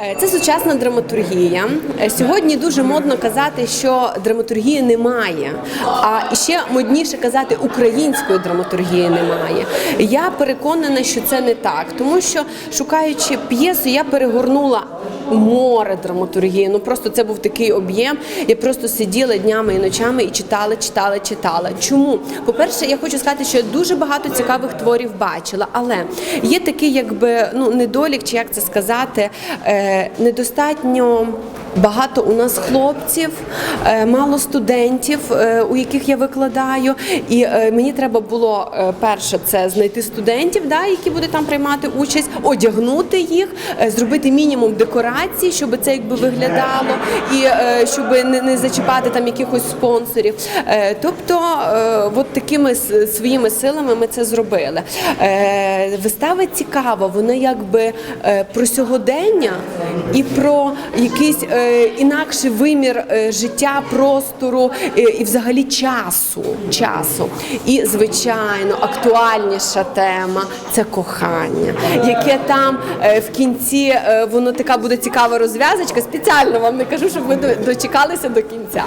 Е, Це сучасна драматургія. Е, Сьогодні дуже модно казати, що драматургії немає. А ще модніше казати, української драматургії немає. Я переконана, що це не так, тому що шукаючи п'єсу, я перегорнула море драматургії. Ну просто це був такий об'єм. Я просто сиділа днями і ночами і читала, читала, читала. Чому? По-перше, я хочу сказати, що я дуже багато цікавих творів бачила, але є такий, якби ну недолік, чи як це сказати, е, недостатньо. Багато у нас хлопців, е, мало студентів, е, у яких я викладаю. І е, мені треба було перше це знайти студентів, да, які будуть там приймати участь, одягнути їх, зробити мінімум декорацій, щоб це якби виглядало, і щоб не, не зачіпати там якихось спонсорів. Тобто, от такими своїми силами ми це зробили. Вистава цікава, вона якби про сьогодення і про якийсь е, інакший вимір е, життя, простору е, і взагалі часу. часу. І, звичайно, актуальніша тема це кохання, яке там е, в кінці е, воно така буде цікава розв'язочка. Спеціально вам не кажу, щоб ви дочекалися до кінця.